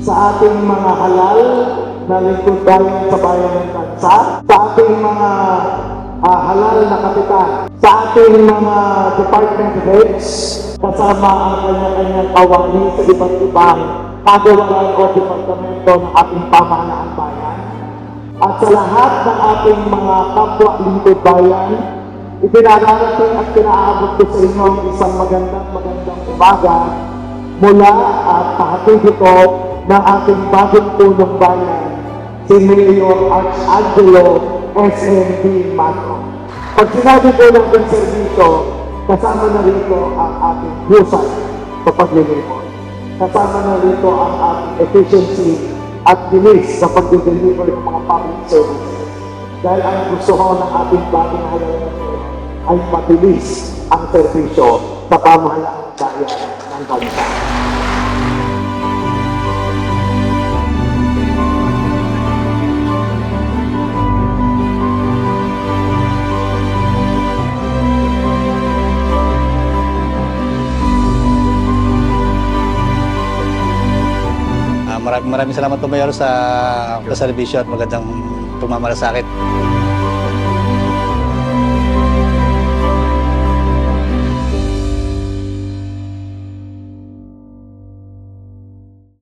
sa ating mga halal na lingkod bayan sa bayan ng bansa, sa ating mga ah, halal na kapitan, sa ating mga department heads, kasama ang kanya-kanyang kawani sa iba't ibang kagawaran o departamento ng ating pamahalaan bayan. At sa lahat ng ating mga kapwa lingkod bayan, ipinararating at pinaabot ko sa inyo ang isang magandang magandang umaga mula at pahatid ito ng ating bagong punong bayan, si Mayor Archangelo SMB Mato. Pag sinabi ko ng konservisyo, kasama na rito ang ating husay sa paglilingkod. Kasama na rito ang ating efficiency at bilis sa pag-deliver ng mga public services. Dahil ang gusto ko ng ating bagong halalan ay mabilis ang serbisyo sa pamahalaang bayan ng bansa. Maraming maraming salamat po Mayor sa sa servisyo at magandang pagmamalasakit.